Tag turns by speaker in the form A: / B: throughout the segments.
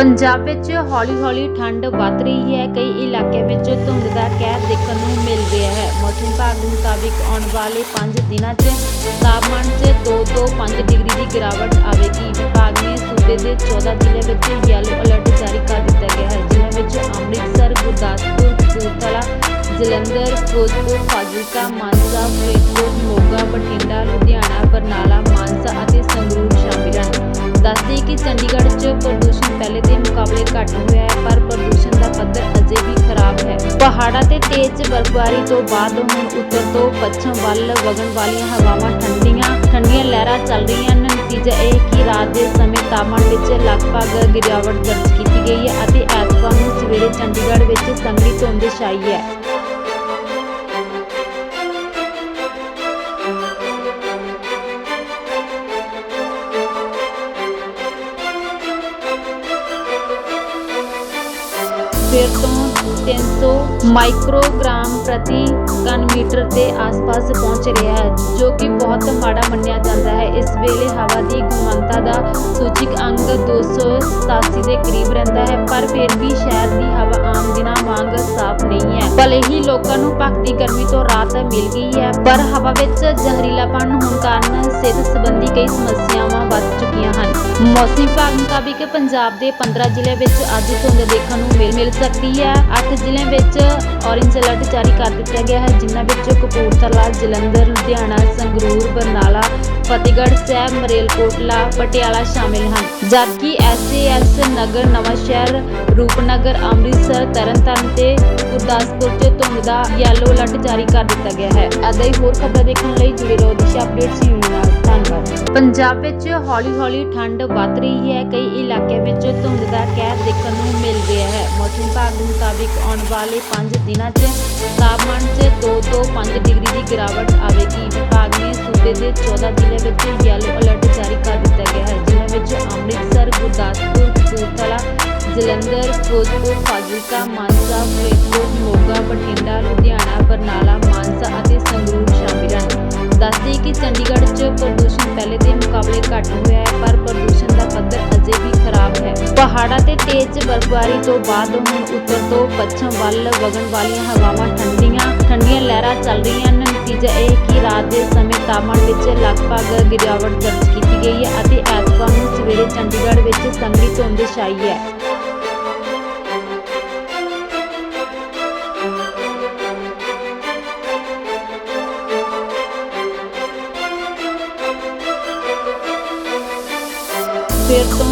A: ਪੰਜਾਬ ਵਿੱਚ ਹੌਲੀ-ਹੌਲੀ ਠੰਡ ਵੱਧ ਰਹੀ ਹੈ। ਕਈ ਇਲਾਕਿਆਂ ਵਿੱਚ ਧੁੰਦ ਦਾ ਕਹਿਰ ਦੇਖਣ ਨੂੰ ਮਿਲ ਰਿਹਾ ਹੈ। ਮੌਸਮ ਵਿਭਾਗ ਦੇ ਮੁਤਾਬਿਕ ਆਉਣ ਵਾਲੇ 5 ਦਿਨਾਂ 'ਚ ਤਾਪਮਾਨ 'ਚ 2 ਤੋਂ 5 ਡਿਗਰੀ ਦੀ ਗਿਰਾਵਟ ਆਵੇਗੀ। ਵਿਭਾਗ ਨੇ ਸੂਬੇ ਦੇ 14 ਜ਼ਿਲ੍ਹਿਆਂ ਵਿੱਚ ਯੈਲੋ ਅਲਰਟ ਜਾਰੀ ਕਰ ਦਿੱਤਾ ਗਿਆ ਹੈ। ਜਿਨ੍ਹਾਂ ਵਿੱਚ ਅੰਮ੍ਰਿਤਸਰ, ਗੁਰਦਾਸਪੁਰ, ਕਪੂਰਥਲਾ, ਜਲੰਧਰ, ਫਿਰੋਜ਼ਪੁਰ, ਫਾਜ਼ਿਲਕਾ, ਮਾਨਸਾ, ਫਰੀਦਕੋਟ, ਮੋਗਾ, ਬਠਿੰਡਾ, ਲੁਧਿਆਣਾ, ਬਰਨਾਲਾ, ਮਾਨਸਾ ਅਤੇ ਸੰਗਰੂਰ ਸ਼ਾਮਿਲ ਹਨ। ਦੱਸਦੇ ਕਿ ਚੰਡੀਗੜ੍ਹ 'ਚ ਪ੍ਰਦੂਸ਼ਣ ਪਹਿਲੇ ਦੇ ਮੁਕਾਬਲੇ ਘੱਟ ਹੋਇਆ ਹੈ, ਪਰ ਪ੍ਰਦੂਸ਼ਣ ਦਾ ਪੱਧਰ ਅਜੇ ਵੀ ਖਰਾਬ ਹੈ। ਪਹਾੜਾਂ ਤੇ ਤੇਜ਼ ਬਰਫ਼ਬਾਰੀ ਤੋਂ ਬਾਅਦ ਹੁਣ ਉੱਤਰ ਤੋਂ ਪੱਛਮ ਵੱਲ ਵਗਣ ਵਾਲੀਆਂ ਹਵਾਵਾਂ ਠੰਡੀਆਂ ਠੰਡੀਆਂ ਲਹਿਰਾਂ ਚੱਲ ਰਹੀਆਂ ਹਨ। ਨਤੀਜਾ ਇਹ ਕਿ ਰਾਤ ਦੇ ਸਮੇਂ ਤਾਪਮਾਨ ਵਿੱਚ ਲਗਭਗ ਗਿਰਾਵਟ ਦਰਜ ਕੀਤੀ ਗਈ ਹੈ ਅਤੇ ਐਤਵਾਰ ਨੂੰ ਸਵੇਰੇ ਚੰਡੀਗੜ੍ਹ ਵਿੱਚ ਸੰਘਣੀ ਧੁੰਦ ਛਾਈ ਹੈ। ਫਿਰ ਤੋਂ 300 ਮਾਈਕਰੋਗ੍ਰਾਮ ਪ੍ਰਤੀ ਘਨ ਮੀਟਰ ਦੇ ਆਸ-ਪਾਸ ਪਹੁੰਚ ਰਿਹਾ ਹੈ, ਜੋ ਕਿ ਬਹੁਤ ਮਾੜਾ ਮੰਨਿਆ ਜਾਂਦਾ ਹੈ। ਇਸ ਵੇਲੇ ਹਵਾ ਦੀ ਗੁਣਵੱਤਾ ਦਾ ਸੂਚਕ ਅੰਗ 287 ਦੇ ਕਰੀਬ ਰਹਿੰਦਾ ਹੈ, ਪਰ ਫਿਰ ਵੀ ਸ਼ਹਿਰ ਦੀ ਹਵਾ ਆਮ ਦਿਨਾਂ ਵਾਂਗ ਸਾਫ਼ ਨਹੀਂ ਹੈ। ਭਲੇ ਹੀ ਲੋਕਾਂ ਨੂੰ ਭਗਤੀ ਗਰਮੀ ਤੋਂ ਰਾਹਤ ਮਿਲ ਗਈ ਹੈ, ਪਰ ਹਵਾ ਵਿੱਚ ਜ਼ਹਿਰੀਲਾਪਣ ਹੋਣ ਕਾਰਨ ਸਿਹਤ ਸੰਬੰਧੀ ਕਈ ਸਮੱਸਿਆਵਾਂ ਵੱਧ ਮੌਸਮ ਵਿਭਾਗ ਮੁਤਾਬਿਕ ਪੰਜਾਬ ਦੇ 15 ਜ਼ਿਲ੍ਹੇ ਵਿੱਚ ਅੱਜ ਧੁੰਦ ਦੇਖਣ ਨੂੰ ਮਿਲ ਮਿਲ ਸਕਦੀ ਹੈ। 8 ਜ਼ਿਲ੍ਹਿਆਂ ਵਿੱਚ ਔਰੇਂਜ ਅਲਰਟ ਜਾਰੀ ਕਰ ਦਿੱਤਾ ਗਿਆ ਹੈ, ਜਿਨ੍ਹਾਂ ਵਿੱਚ ਕਪੂਰਥਲਾ, ਜਲੰਧਰ, ਲੁਧਿਆਣਾ, ਸੰਗਰੂਰ, ਬਰਨਾਲਾ, ਫਤਿਹਗੜ੍ਹ ਸਾਹਿਬ, ਮਰੇਲਕੋਟਲਾ, ਪਟਿਆਲਾ ਸ਼ਾਮਿਲ ਹਨ। ਜਦਕਿ ਐਸਏਐਸ ਨਗਰ, ਨਵਾਂਸ਼ਹਿਰ, ਰੂਪਨਗਰ, ਅੰਮ੍ਰਿਤਸਰ, ਤਰਨਤਾਰਨ ਤੇ ਗੁਰਦਾਸਪੁਰ 'ਚ ਧੁੰਦ ਦਾ ਯੈਲੋ ਅਲਰਟ ਜਾਰੀ ਕਰ ਦਿੱਤਾ ਗਿਆ ਹੈ। ਅਦਾਂ ਹੀ ਹੋਰ ਖਬਰਾਂ ਦੇਖਣ ਲਈ ਜੁੜੇ ਰਹੋ ਦਿਸ਼ਾ ਅਪਡੇਟਸ ਯੂਨੀਅਨ ਨਾਲ। ਧੰਨਵਾਦ। ਪੰਜਾਬ ਵਿੱਚ ਹੌਲੀ-ਹੌਲੀ ਠੰਡ ਵੱਧ ਰਹੀ ਹੈ। ਕਈ ਇਲਾਕਿਆਂ ਵਿੱਚ ਧੁੰਦ ਦਾ ਕਹਿਰ ਦੇਖਣ ਨੂੰ ਮਿਲ ਰਿਹਾ ਹੈ। ਮੌਸਮ ਵਿਭਾਗ ਦੇ ਮੁਤਾਬਿਕ ਆਉਣ ਵਾਲੇ 5 ਦਿਨਾਂ 'ਚ ਤਾਪਮਾਨ 'ਚ 2 ਤੋਂ 5 ਡਿਗਰੀ ਦੀ ਗਿਰਾਵਟ ਆਵੇਗੀ। ਵਿਭਾਗ ਨੇ ਸੂਬੇ ਦੇ 14 ਜ਼ਿਲ੍ਹਿਆਂ ਵਿੱਚ ਯੈਲੋ ਜਲੰਧਰ, ਫਿਰੋਜ਼ਪੁਰ, ਫਾਜ਼ਿਲਕਾ, ਮਾਨਸਾ, ਫਰੀਦਕੋਟ, ਮੋਗਾ, ਬਠਿੰਡਾ, ਲੁਧਿਆਣਾ, ਬਰਨਾਲਾ, ਮਾਨਸਾ ਅਤੇ ਸੰਗਰੂਰ ਸ਼ਾਮਿਲ ਹਨ। ਦੱਸਦੇ ਕਿ ਚੰਡੀਗੜ੍ਹ 'ਚ ਪ੍ਰਦੂਸ਼ਣ ਪਹਿਲੇ ਦੇ ਮੁਕਾਬਲੇ ਘੱਟ ਹੋਇਆ ਹੈ, ਪਰ ਪ੍ਰਦੂਸ਼ਣ ਦਾ ਪੱਧਰ ਅਜੇ ਵੀ ਖਰਾਬ ਹੈ। ਪਹਾੜਾਂ ਤੇ ਤੇਜ਼ ਬਰਫ਼ਬਾਰੀ ਤੋਂ ਬਾਅਦ ਹੁਣ ਉੱਤਰ ਤੋਂ ਪੱਛਮ ਵੱਲ ਵਗਣ ਵਾਲੀਆਂ ਹਵਾਵਾਂ ਠੰਡੀਆਂ ਠੰਡੀਆਂ ਲਹਿਰਾਂ ਚੱਲ ਰਹੀਆਂ ਹਨ। ਨਤੀਜਾ ਇਹ ਕਿ ਰਾਤ ਦੇ ਸਮੇਂ ਤਾਪਮਾਨ ਵਿੱਚ ਲਗਭਗ ਗਿਰਾਵਟ ਦਰਜ ਕੀਤੀ ਗਈ ਹੈ ਅਤੇ ਐਤਵਾਰ ਨੂੰ ਸਵੇਰੇ ਚੰਡੀਗੜ੍ਹ ਵਿੱਚ ਸੰਘਣੀ ਧੁੰਦ ਛਾਈ ਹੈ। ਫਿਰ ਤੋਂ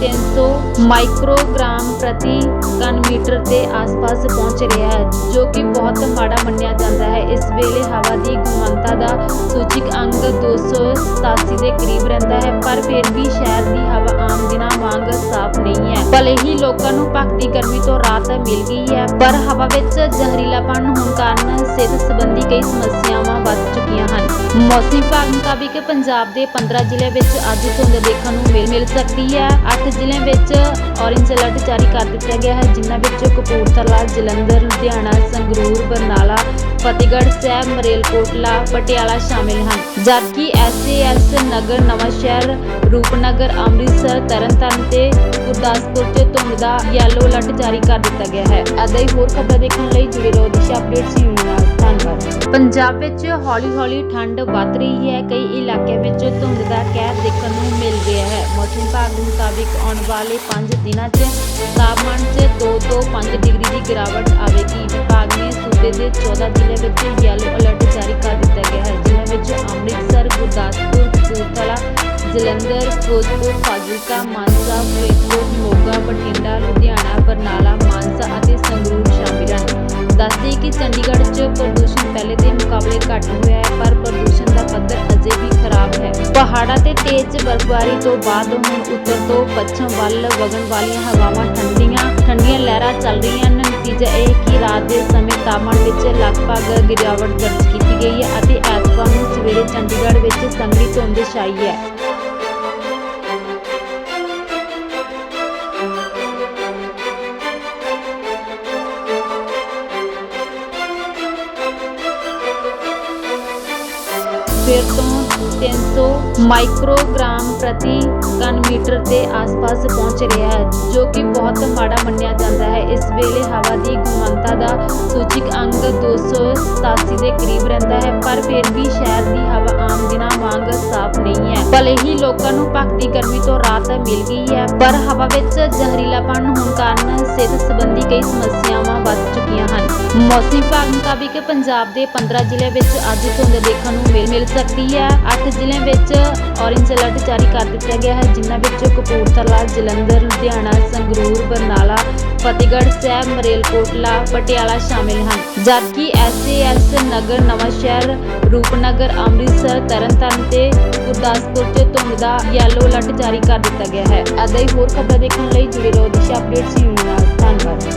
A: 300 ਮਾਈਕਰੋਗ੍ਰਾਮ ਪ੍ਰਤੀ ਘਨ ਮੀਟਰ ਦੇ ਆਸ-ਪਾਸ ਪਹੁੰਚ ਰਿਹਾ ਹੈ, ਜੋ ਕਿ ਬਹੁਤ ਮਾੜਾ ਮੰਨਿਆ ਜਾਂਦਾ ਹੈ। ਇਸ ਵੇਲੇ ਹਵਾ ਦੀ ਗੁਣਵੱਤਾ ਦਾ ਸੂਚਕ ਅੰਗ 287 ਦੇ ਕਰੀਬ ਰਹਿੰਦਾ ਹੈ, ਪਰ ਫਿਰ ਵੀ ਸ਼ਹਿਰ ਦੀ ਹਵਾ ਆਮ ਦਿਨਾਂ ਵਾਂਗ ਸਾਫ਼ ਨਹੀਂ ਹੈ। ਭਲੇ ਹੀ ਲੋਕਾਂ ਨੂੰ ਭਗਤੀ ਗਰਮੀ ਤੋਂ ਰਾਹਤ ਮਿਲ ਗਈ ਹੈ, ਪਰ ਹਵਾ ਵਿੱਚ ਜ਼ਹਿਰੀਲਾਪਣ ਹੋਣ ਕਾਰਨ ਸਿਹਤ ਸੰਬੰਧੀ ਕਈ ਸਮੱਸਿਆਵਾਂ ਵੱਧ ਹਨ। ਮੌਸਮ ਵਿਭਾਗ ਮੁਤਾਬਿਕ ਪੰਜਾਬ ਦੇ 15 ਜ਼ਿਲ੍ਹਿਆਂ ਵਿੱਚ ਅੱਜ ਧੁੰਦ ਦੇਖਣ ਨੂੰ ਮਿਲ ਮਿਲ ਸਕਦੀ ਹੈ। 8 ਜ਼ਿਲ੍ਹਿਆਂ ਵਿੱਚ ਔਰੇਂਜ ਅਲਰਟ ਜਾਰੀ ਕਰ ਦਿੱਤਾ ਗਿਆ ਹੈ, ਜਿਨ੍ਹਾਂ ਵਿੱਚ ਕਪੂਰਥਲਾ, ਜਲੰਧਰ, ਲੁਧਿਆਣਾ, ਸੰਗਰੂਰ, ਬਰਨਾਲਾ, ਫਤਿਹਗੜ੍ਹ ਸਾਹਿਬ, ਮਰੇਲਕੋਟਲਾ, ਪਟਿਆਲਾ ਸ਼ਾਮਿਲ ਹਨ। ਜਦਕਿ ਐਸਏਐਸ ਨਗਰ ਨਵਾਂਸ਼ਹਿਰ ਰੂਪਨਗਰ, ਅੰਮ੍ਰਿਤਸਰ, ਤਰਨਤਾਰਨ ਤੇ ਗੁਰਦਾਸਪੁਰ 'ਚ ਧੁੰਦ ਦਾ ਯੈਲੋ ਅਲਰਟ ਜਾਰੀ ਕਰ ਦਿੱਤਾ ਗਿਆ ਹੈ। ਅਦਾਂ ਹੀ ਹੋਰ ਖਬਰਾਂ ਦੇਖਣ ਲਈ ਜੁੜੇ ਰਹੋ ਦਿਸ਼ਾ ਅਪਡੇਟਸ ਯੂਨੀਅਨ ਨਾਲ। ਧੰਨਵਾਦ ਪੰਜਾਬ ਵਿੱਚ ਹੌਲੀ-ਹੌਲੀ ਠੰਡ ਵੱਧ ਰਹੀ ਹੈ। ਕਈ ਇਲਾਕਿਆਂ ਵਿੱਚ ਧੁੰਦ ਦਾ ਕਹਿਰ ਦੇਖਣ ਨੂੰ ਮਿਲ ਰਿਹਾ ਹੈ। ਮੌਸਮ ਵਿਭਾਗ ਦੇ ਮੁਤਾਬਿਕ ਆਉਣ ਵਾਲੇ 5 ਦਿਨਾਂ 'ਚ ਤਾਪਮਾਨ 'ਚ 2 ਤੋਂ 5 ਡਿਗਰੀ ਦੀ ਗਿਰਾਵਟ ਆਵੇਗੀ। ਵਿਭਾਗ ਨੇ ਸੂਬੇ ਦੇ 14 ਜ਼ਿਲ੍ਹਿਆਂ ਵਿੱਚ ਯੈਲੋ ਅਲਰਟ ਜਾਰੀ ਕਰ ਦਿੱਤਾ ਗਿਆ ਹੈ। ਜਿਨ੍ਹਾਂ ਵਿੱਚ ਅੰਮ੍ਰਿਤਸਰ, ਗੁਰਦਾਸਪੁਰ ਕਪੂਰਥਲਾ ਜਲੰਧਰ, ਫਿਰੋਜ਼ਪੁਰ, ਫਾਜ਼ਿਲਕਾ, ਮਾਨਸਾ, ਫਰੀਦਕੋਟ, ਮੋਗਾ, ਬਠਿੰਡਾ, ਲੁਧਿਆਣਾ, ਬਰਨਾਲਾ, ਮਾਨਸਾ ਅਤੇ ਸੰਗਰੂਰ ਸ਼ਾਮਿਲ ਹਨ। ਦੱਸਦੀ ਕਿ ਚੰਡੀਗੜ੍ਹ 'ਚ ਪ੍ਰਦੂਸ਼ਣ ਪਹਿਲੇ ਦੇ ਮੁਕਾਬਲੇ ਘੱਟ ਹੋਇਆ ਹੈ, ਪਰ ਪ੍ਰਦੂਸ਼ਣ ਦਾ ਪੱਧਰ ਅਜੇ ਵੀ ਖਰਾਬ ਹੈ। ਪਹਾੜਾਂ ਤੇ ਤੇਜ਼ ਬਰਫ਼ਬਾਰੀ ਤੋਂ ਬਾਅਦ ਹੁਣ ਉੱਤਰ ਤੋਂ ਪੱਛਮ ਵੱਲ ਵਗਣ ਵਾਲੀਆਂ ਹਵਾਵਾਂ ਠੰਡੀਆਂ ਠੰਡੀਆਂ ਲਹਿਰਾਂ ਚੱਲ ਰਹੀਆਂ ਹਨ। ਨਤੀਜਾ ਇਹ ਕਿ ਰਾਤ ਦੇ ਸਮੇਂ ਤਾਪਮਾਨ ਵਿੱਚ ਲਗਭਗ ਗਿਰਾਵਟ ਦਰਜ ਕੀਤੀ ਗਈ ਹੈ ਅਤੇ ਐਤਵਾਰ ਨੂੰ ਸਵੇਰੇ ਚੰਡੀਗੜ੍ਹ ਵਿੱਚ ਸੰਘਣੀ ਧੁੰਦ ਛਾਈ ਹੈ। ਫਿਰ ਤੋਂ 300 ਮਾਈਕਰੋਗ੍ਰਾਮ ਪ੍ਰਤੀ ਘਨ ਮੀਟਰ ਦੇ ਆਸ-ਪਾਸ ਪਹੁੰਚ ਰਿਹਾ ਹੈ, ਜੋ ਕਿ ਮਾੜਾ ਮੰਨਿਆ ਜਾਂਦਾ ਹੈ। ਇਸ ਵੇਲੇ ਹਵਾ ਦੀ ਗੁਣਵੱਤਾ ਦਾ ਸੂਚਕ ਅੰਕ 287 ਦੇ ਕਰੀਬ ਰਹਿੰਦਾ ਹੈ, ਪਰ ਫਿਰ ਵੀ ਸ਼ਹਿਰ ਦੀ ਹਵਾ ਆਮ ਦਿਨਾਂ ਵਾਂਗ ਸਾਫ਼ ਨਹੀਂ ਹੈ। ਭਲੇ ਹੀ ਲੋਕਾਂ ਨੂੰ ਭਗਤੀ ਗਰਮੀ ਤੋਂ ਰਾਹਤ ਮਿਲ ਗਈ ਹੈ, ਪਰ ਹਵਾ ਵਿੱਚ ਜ਼ਹਿਰੀਲਾਪਣ ਹੋਣ ਕਾਰਨ ਸਿਹਤ ਸੰਬੰਧੀ ਕਈ ਸਮੱਸਿਆਵਾਂ ਵੱਧ ਚੁੱਕੀਆਂ ਹਨ। ਮੌਸਮ ਵਿਭਾਗ ਮੁਤਾਬਿਕ ਪੰਜਾਬ ਦੇ 15 ਜ਼ਿਲ੍ਹਿਆਂ ਵਿੱਚ ਅੱਜ ਧੁੰਦ ਦੇਖਣ ਨੂੰ ਮਿਲ ਮਿਲ ਸਕਦੀ ਹੈ। 8 ਜ਼ਿਲ੍ਹਿਆਂ ਵਿੱਚ ਔਰੇਂਜ ਅਲਰਟ ਜਾਰੀ ਕਰ ਦਿੱਤਾ ਗਿਆ ਹੈ, ਜਿਨ੍ਹਾਂ ਵਿੱਚ ਕਪੂਰਥਲਾ, ਜਲੰਧਰ, ਲੁਧਿਆਣਾ, ਸੰਗਰੂਰ, ਬਰਨਾਲਾ, ਫਤਿਹਗੜ੍ਹ ਸਾਹਿਬ, ਮਰੇਲਕੋਟਲਾ, ਪਟਿਆਲਾ ਸ਼ਾਮਿਲ ਹਨ। ਜਦਕਿ ਐਸਏਐਸ ਨਗਰ, ਨਵਾਂ ਸ਼ਹਿਰ, ਰੂਪਨਗਰ, ਅੰਮ੍ਰਿਤਸਰ, ਤਰਨਤਾਰਨ ਤੇ ਗੁਰਦਾਸਪੁਰ 'ਚ ਧੁੰਦ ਦਾ ਯੈਲੋ ਅਲਰਟ ਜਾਰੀ ਕਰ ਦਿੱਤਾ ਗਿਆ ਹੈ। ਅਦਾਈ ਹੋਰ ਖਬਰਾਂ ਦੇਖਣ ਲਈ ਜੁੜੇ ਰਹੋ ਦਿਸ਼ਾ ਅਪਡੇਟਸ ਨਿਊਜ਼ ਨਾਲ। ਧੰਨਵਾਦ